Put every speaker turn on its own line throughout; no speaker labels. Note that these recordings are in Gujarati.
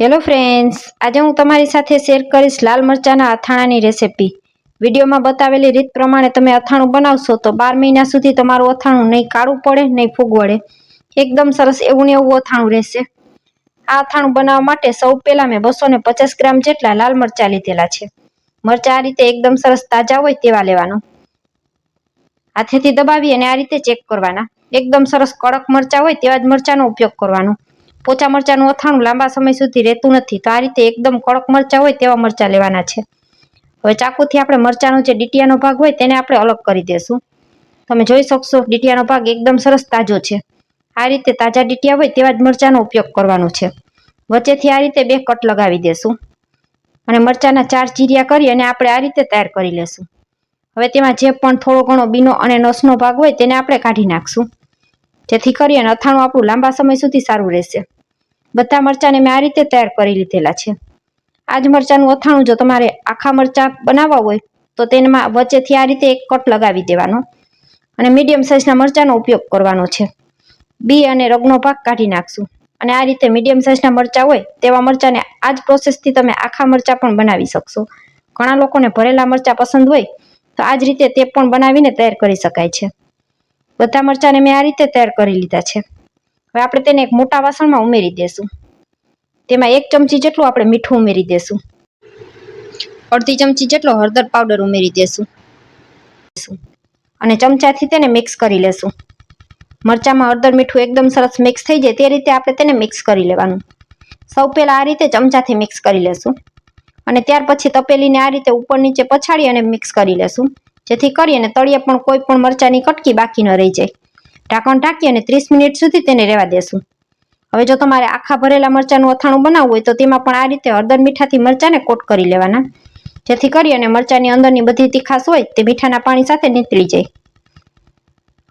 હેલો ફ્રેન્ડ્સ આજે હું તમારી સાથે શેર કરીશ લાલ મરચાના અથાણાની રેસિપી વિડીયોમાં બતાવેલી રીત પ્રમાણે તમે અથાણું બનાવશો તો બાર મહિના સુધી તમારું અથાણું નહીં કાળું પડે, નહીં ફૂગ વળે એકદમ સરસ એવું ને એવું અથાણું રહેશે. આ અથાણું બનાવવા માટે સૌ પહેલાં મેં બસો પચાસ ગ્રામ જેટલા લાલ મરચાં લીધેલા છે. મરચાં આ રીતે એકદમ સરસ તાજા હોય તેવા લેવાનો. હાથેથી દબાવી અને આ રીતે ચેક કરવાના. એકદમ સરસ કડક મરચાં હોય તેવા જ મરચાંનો ઉપયોગ કરવાનો. પોચા મરચાંનું અથાણું લાંબા સમય સુધી રહેતું નથી. તો આ રીતે એકદમ કડક મરચાં હોય તેવા મરચાં લેવાના છે. હવે ચાકુથી આપણે મરચાંનો જે ડીટિયાનો ભાગ હોય તેને આપણે અલગ કરી દેશું. તમે જોઈ શકશો, ડીટિયાનો ભાગ એકદમ સરસ તાજો છે. આ રીતે તાજા ડીટિયા હોય તેવા જ મરચાંનો ઉપયોગ કરવાનો છે. વચ્ચેથી આ રીતે બે કટ લગાવી દેશું. અને મરચાંના ચાર ચીરિયા કરી અને આપણે આ રીતે તૈયાર કરી લેશું. હવે તેમાં જે પણ થોડો ઘણો બીનો અને નસનો ભાગ હોય તેને આપણે કાઢી નાખશું. જેથી કરી અને અથાણું આપણું લાંબા સમય સુધી સારું રહેશે. બધા મરચાંને મેં આ રીતે તૈયાર કરી લીધેલા છે. આ જ મરચાંનું અથાણું જો તમારે આખા મરચાં બનાવવા હોય, તો તેમાં વચ્ચેથી આ રીતે એક કટ લગાવી દેવાનો અને મીડિયમ સાઇઝના મરચાંનો ઉપયોગ કરવાનો છે. બી અને રગનો ભાગ કાઢી નાખશું અને આ રીતે મીડિયમ સાઇઝના મરચાં હોય, તેવા મરચાંને આ જ પ્રોસેસથી તમે આખા મરચાં પણ બનાવી શકશો. ઘણા લોકોને ભરેલા મરચાં પસંદ હોય, તો આ જ રીતે તે પણ બનાવીને તૈયાર કરી શકાય છે. બધા મરચાંને મેં આ રીતે તૈયાર કરી લીધા છે. હવે આપણે તેને એક મોટા વાસણમાં ઉમેરી દેશું. તેમાં એક ચમચી જેટલું આપણે મીઠું ઉમેરી દેશું. અડધી ચમચી જેટલો હળદર પાવડર ઉમેરી દેશું. અને ચમચાથી તેને મિક્સ કરી લેશું. મરચાંમાં હળદર મીઠું એકદમ સરસ મિક્સ થઈ જાય તે રીતે આપણે તેને મિક્સ કરી લેવાનું. સૌ પહેલાં આ રીતે ચમચાથી મિક્સ કરી લેશું. અને ત્યાર પછી તપેલીને આ રીતે ઉપર નીચે પછાડી અને મિક્સ કરી લેશું. જેથી કરી અને તળિયે પણ કોઈ પણ મરચાંની કટકી બાકી ન રહી જાય. ઢાંકણ ઢાંકી અને ત્રીસ મિનિટ સુધી તેને રહેવા દેશું. હવે જો તમારે આખા ભરેલા મરચાંનું અથાણું બનાવવું હોય તો તેમાં પણ આ રીતે હળદર મીઠાથી મરચાંને કોટ કરી લેવાના. જેથી કરી અને મરચાંની અંદરની બધી તીખાશ હોય તે મીઠાના પાણી સાથે નીતળી જાય.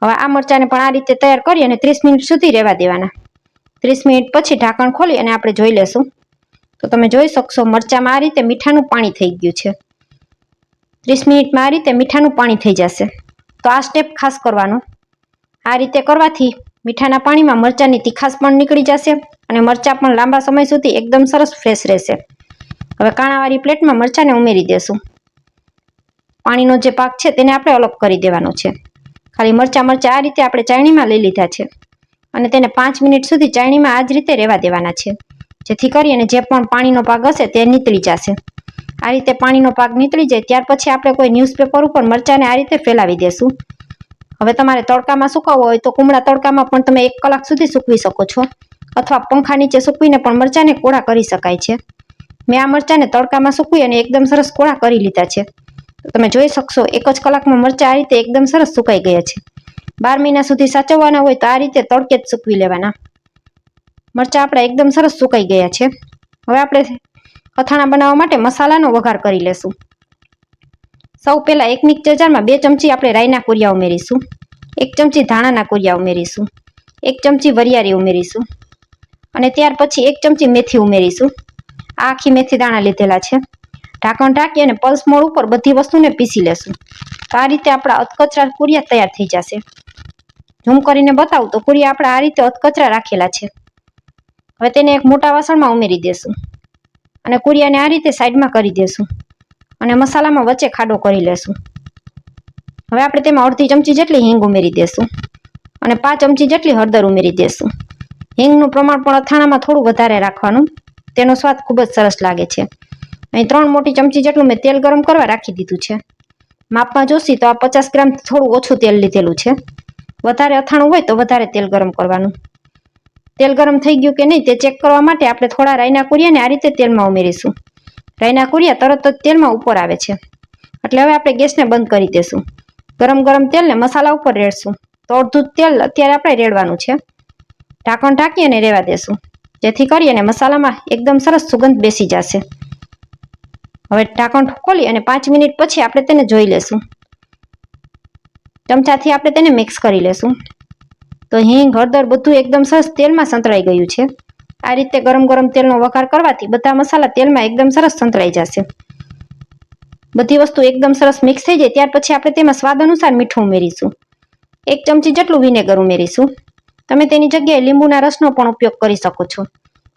હવે આ મરચાંને પણ આ રીતે તૈયાર કરી અને ત્રીસ મિનિટ સુધી રહેવા દેવાના. ત્રીસ મિનિટ પછી ઢાંકણ ખોલી અને આપણે જોઈ લેશું. તો તમે જોઈ શકશો મરચાંમાં આ રીતે મીઠાનું પાણી થઈ ગયું છે. ત્રીસ મિનિટમાં આ રીતે મીઠાનું પાણી થઈ જશે. તો આ સ્ટેપ ખાસ કરવાનો. આ રીતે કરવાથી મીઠાના પાણીમાં મરચાંની તીખાશ પણ નીકળી જશે અને મરચાં પણ લાંબા સમય સુધી એકદમ સરસ ફ્રેશ રહેશે. હવે કાણાવાળી પ્લેટમાં મરચાંને ઉમેરી દેશું. પાણીનો જે પાક છે તેને આપણે અલગ કરી દેવાનો છે. ખાલી મરચાં મરચાં આ રીતે આપણે ચાયણીમાં લઈ લીધા છે. અને તેને પાંચ મિનિટ સુધી ચાયણીમાં આ જ રીતે રહેવા દેવાના છે. જેથી કરી અને જે પણ પાણીનો પાક હશે તે નીતળી જશે. આ રીતે પાણીનો પાક નીકળી જાય ત્યાર પછી આપણે કોઈ ન્યૂઝપેપર ઉપર મરચાંને આ રીતે ફેલાવી દેશું. હવે તમારે તડકામાં સુકાવવો હોય તો કુમળા તડકામાં પણ તમે એક કલાક સુધી સૂકવી શકો છો. અથવા પંખા નીચે સૂકવીને પણ મરચાંને કોળા કરી શકાય છે. મેં આ મરચાંને તડકામાં સૂકવી અને એકદમ સરસ કોળા કરી લીધા છે. તમે જોઈ શકશો, એક જ કલાકમાં મરચાં આ રીતે એકદમ સરસ સુકાઈ ગયા છે. બાર મહિના સુધી સાચવવાના હોય તો આ રીતે તડકે જ સૂકવી લેવાના. મરચાં આપણા એકદમ સરસ સુકાઈ ગયા છે. હવે આપણે અથાણા બનાવવા માટે મસાલાનો વઘાર કરી લેશું. સૌ પહેલાં એક મિક્સર જારમાં બે ચમચી આપણે રાઈના કુરિયા ઉમેરીશું. એક ચમચી ધાણાના કુરિયા ઉમેરીશું. એક ચમચી વરિયાળી ઉમેરીશું. અને ત્યાર પછી એક ચમચી મેથી ઉમેરીશું. આ આખી મેથી દાણા લીધેલા છે. ઢાંકણ ઢાંકી અને પલ્સ મોડ ઉપર બધી વસ્તુને પીસી લેશું. તો આ રીતે આપણા અધકચરા કુરિયા તૈયાર થઈ જશે. ઝૂમ કરીને બતાવું તો કુરિયા આપણા આ રીતે અધકચરા રાખેલા છે. હવે તેને એક મોટા વાસણમાં ઉમેરી દેશું. અને કુરિયાને આ રીતે સાઈડમાં કરી દેશું. અને મસાલામાં વચ્ચે ખાડો કરી લેશું. હવે આપણે તેમાં અડધી ચમચી જેટલી હિંગ ઉમેરી દેશું. અને પાંચ ચમચી જેટલી હળદર ઉમેરી દેશું. હિંગનું પ્રમાણ પણ અથાણામાં થોડું વધારે રાખવાનું. તેનો સ્વાદ ખૂબ જ સરસ લાગે છે. અહીં ત્રણ મોટી ચમચી જેટલું મેં તેલ ગરમ કરવા રાખી દીધું છે. માપમાં જોશી તો આ પચાસ ગ્રામ થોડું ઓછું તેલ લીધેલું છે. વધારે અથાણું હોય તો વધારે તેલ ગરમ કરવાનું. તેલ ગરમ થઈ ગયું કે નહીં તે ચેક કરવા માટે આપણે થોડા રાયના કુરિયાને આ રીતે તેલમાં ઉમેરીશું. રાયના કુરિયા તરત જ તેલમાં ઉપર આવે છે. એટલે હવે આપણે ગેસને બંધ કરી દેશું. ગરમ ગરમ તેલને મસાલા ઉપર રેડશું. તો અડધું તેલ અત્યારે આપણે રેડવાનું છે. ઢાંકણ ઢાંકી અને રહેવા દેશું. જેથી કરી અને મસાલામાં એકદમ સરસ સુગંધ બેસી જશે. હવે ઢાંકણ ખોલી અને પાંચ મિનિટ પછી આપણે તેને જોઈ લેશું. ચમચાથી આપણે તેને મિક્સ કરી લેશું. તો હિંગ, હળદર બધું એકદમ સરસ તેલમાં સંતળાઈ ગયું છે. આ રીતે ગરમ ગરમ તેલનો વઘાર કરવાથી બધા મસાલા તેલમાં એકદમ સરસ સંતળાઈ જશે. બધી વસ્તુ એકદમ સરસ મિક્સ થઈ જાય, ત્યાર પછી આપણે તેમાં સ્વાદ અનુસાર મીઠું ઉમેરીશું. એક ચમચી જેટલું વિનેગર ઉમેરીશું. તમે તેની જગ્યાએ લીંબુના રસનો પણ ઉપયોગ કરી શકો છો.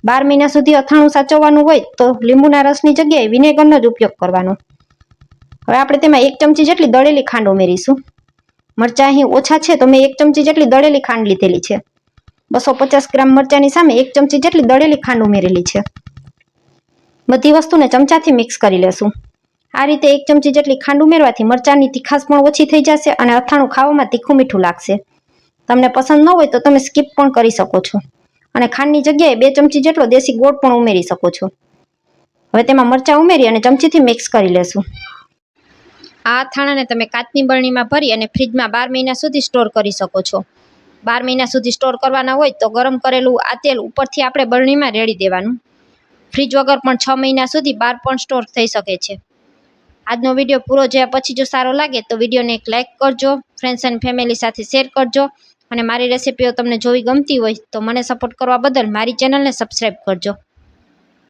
બાર મહિના સુધી અથાણું સાચવવાનું હોય તો લીંબુના રસની જગ્યાએ વિનેગરનો જ ઉપયોગ કરવાનો. હવે આપણે તેમાં એક ચમચી જેટલી દળેલી ખાંડ ઉમેરીશું. મરચાં અહીં ઓછા છે તો મેં એક ચમચી જેટલી દળેલી ખાંડ લીધેલી છે. બસો પચાસ ગ્રામ મરચાંની સામે એક ચમચી જેટલી દળેલી ખાંડ ઉમેરેલી છે. બધી વસ્તુને ચમચાથી મિક્સ કરી લેશું. આ રીતે એક ચમચી જેટલી ખાંડ ઉમેરવાથી મરચાંની તીખાશ પણ ઓછી થઈ જશે અને અથાણું ખાવામાં તીખું મીઠું લાગશે. તમને પસંદ ન હોય તો તમે સ્કીપ પણ કરી શકો છો. અને ખાંડની જગ્યાએ બે ચમચી જેટલો દેશી ગોળ પણ ઉમેરી શકો છો. હવે તેમાં મરચાં ઉમેરી અને ચમચીથી મિક્સ કરી લેશું. આ અથાણાને તમે કાચની બરણીમાં ભરી અને ફ્રીજમાં બાર મહિના સુધી સ્ટોર કરી શકો છો. બાર મહિના સુધી સ્ટોર કરવાના હોય તો ગરમ કરેલું આ તેલ ઉપરથી આપણે બરણીમાં રેડી દેવાનું. ફ્રીજ વગર પણ છ મહિના સુધી બહાર પણ સ્ટોર થઈ શકે છે. આજનો વીડિયો પૂરો જોયા પછી જો સારો લાગે તો વિડીયોને એક લાઇક કરજો ફ્રેન્ડ્સ એન્ડ ફેમિલી સાથે શેર કરજો અને મારી રેસિપીઓ તમને જોવી ગમતી હોય તો મને સપોર્ટ કરવા બદલ મારી ચેનલને સબસ્ક્રાઈબ કરજો.